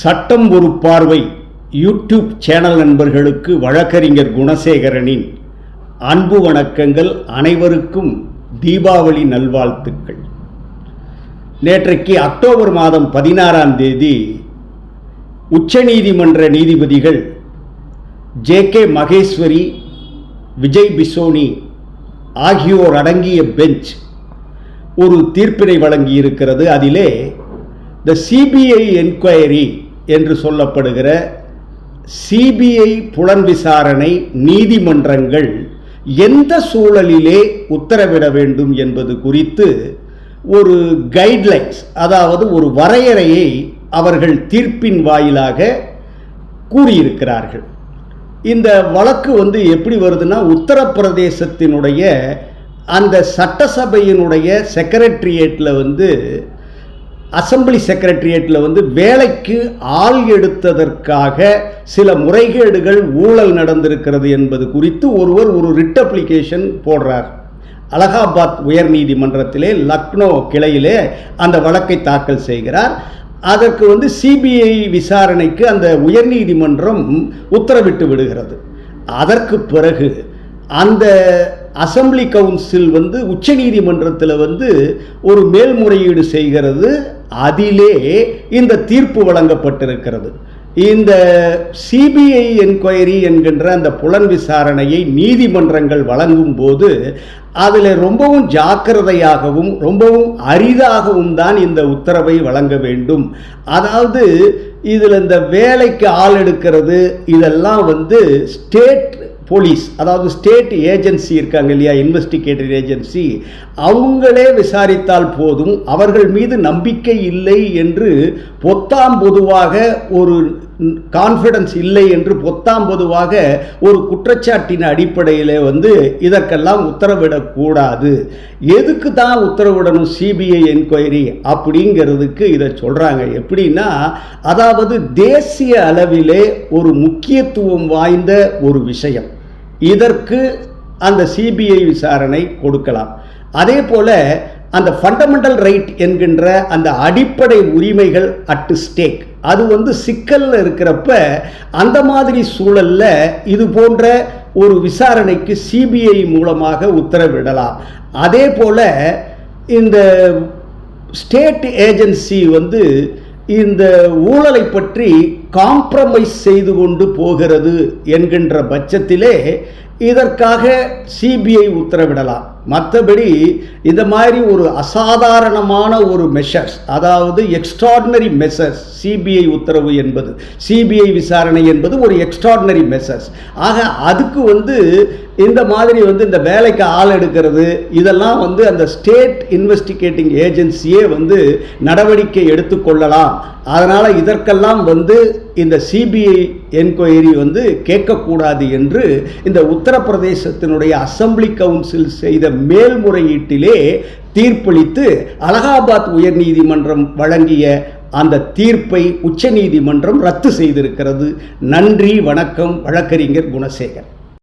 சட்டம் ஒரு பார்வை. யூடியூப் சேனல் நண்பர்களுக்கு வழக்கறிஞர் குணசேகரனின் அன்பு வணக்கங்கள் அனைவருக்கும் தீபாவளி நல்வாழ்த்துக்கள். நேற்றைக்கு அக்டோபர் மாதம் பதினாறாம் தேதி உச்சநீதிமன்ற நீதிபதிகள் ஜே கே மகேஸ்வரி விஜய் பிசோனி ஆகியோர் அடங்கிய பெஞ்ச் ஒரு தீர்ப்பினை வழங்கியிருக்கிறது. அதிலே த சிபிஐ என்கொயரி என்று சொல்லப்படுகிற சிபிஐ புலன் விசாரணை நீதிமன்றங்கள் எந்த சூழலிலே உத்தரவிட வேண்டும் என்பது குறித்து ஒரு கைட்லைன்ஸ் அதாவது ஒரு வரையறையை அவர்கள் தீர்ப்பின் வாயிலாக கூறியிருக்கிறார்கள். இந்த வழக்கு வந்து எப்படி வருதுன்னா உத்தரப்பிரதேசத்தினுடைய அந்த சட்டசபையினுடைய செக்ரட்டரியேட்டில் வந்து அசம்பிளி செக்ரட்டரியேட்டில் வந்து வேலைக்கு ஆள் எடுத்ததற்காக சில முறைகேடுகள் ஊழல் நடந்திருக்கிறது என்பது குறித்து ஒருவர் ஒரு ரிட் அப்ளிகேஷன் போடுறார். அலகாபாத் உயர்நீதிமன்றத்திலே லக்னோ கிளையிலே அந்த வழக்கை தாக்கல் செய்கிறார். அதற்கு வந்து சிபிஐ விசாரணைக்கு அந்த உயர்நீதிமன்றம் உத்தரவிட்டு விடுகிறது. அதற்கு பிறகு அந்த அசம்பிளி கவுன்சில் வந்து உச்சநீதிமன்றத்தில் வந்து ஒரு மேல்முறையீடு செய்கிறது. அதிலே இந்த தீர்ப்பு வழங்கப்பட்டிருக்கிறது. இந்த சிபிஐ என்கொயரி என்கின்ற அந்த புலன் விசாரணையை நீதிமன்றங்கள் வழங்கும் போது அதில் ரொம்பவும் ஜாக்கிரதையாகவும் ரொம்பவும் அரிதாகவும் தான் இந்த உத்தரவை வழங்க வேண்டும். அதாவது இதில் இந்த வேலைக்கு ஆள் எடுக்கிறது இதெல்லாம் வந்து ஸ்டேட் போலீஸ் அதாவது ஸ்டேட் ஏஜென்சி இருக்காங்க இல்லையா இன்வெஸ்டிகேட்டர் ஏஜென்சி அவங்களே விசாரித்தால் போதும் அவர்கள் மீது நம்பிக்கை இல்லை என்று பொத்தாம் பொதுவாக ஒரு கான்ஃபிடன்ஸ் இல்லை என்று பொத்தாம் பொதுவாக ஒரு குற்றச்சாட்டின் அடிப்படையில் வந்து இதற்கெல்லாம் உத்தரவிடக்கூடாது. எதுக்கு தான் உத்தரவிடணும் சிபிஐ என்கொயரி அப்படிங்கிறதுக்கு இதை சொல்கிறாங்க எப்படின்னா அதாவது தேசிய அளவிலே ஒரு முக்கியத்துவம் வாய்ந்த ஒரு விஷயம். இதற்கு அந்த சிபிஐ விசாரணை கொடுக்கலாம். அதே போல அந்த ஃபண்டமெண்டல் ரைட் என்கின்ற அந்த அடிப்படை உரிமைகள் அட் ஸ்டேக் அது வந்து சிக்கலில் இருக்கிறப்ப அந்த மாதிரி சூழலில் இது போன்ற ஒரு விசாரணைக்கு சிபிஐ மூலமாக உத்தரவிடலாம். அதே போல இந்த ஸ்டேட் ஏஜென்சி வந்து இந்த ஊழலை பற்றி காம்ப்ரமைஸ் செய்து கொண்டு போகிறது என்கின்ற பட்சத்திலே இதற்காக சிபிஐ உத்தரவிடலாம். மற்றபடி இந்த மாதிரி ஒரு அசாதாரணமான ஒரு மெஷர்ஸ் அதாவது எக்ஸ்ட்ராடினரி மெஷர்ஸ் சிபிஐ உத்தரவு என்பது சிபிஐ விசாரணை என்பது ஒரு எக்ஸ்ட்ராடினரி மெஷர்ஸ் ஆக அதுக்கு வந்து இந்த மாதிரி வந்து இந்த வேலைக்கு ஆள் எடுக்கிறது இதெல்லாம் வந்து அந்த ஸ்டேட் இன்வெஸ்டிகேட்டிங் ஏஜென்சியே வந்து நடவடிக்கை எடுத்துக்கொள்ளலாம் அதனால் இதற்கெல்லாம் வந்து இந்த சிபிஐ என்கொயரி வந்து கேட்கக்கூடாது என்று இந்த உத்தரப்பிரதேசத்தினுடைய அசம்பிளி கவுன்சில் செய்த மேல்முறையீட்டிலே தீர்ப்பளித்து அலகாபாத் உயர்நீதிமன்றம் வழங்கிய அந்த தீர்ப்பை உச்சநீதிமன்றம் ரத்து செய்திருக்கிறது. நன்றி வணக்கம் வழக்கறிஞர் குணசேகர்.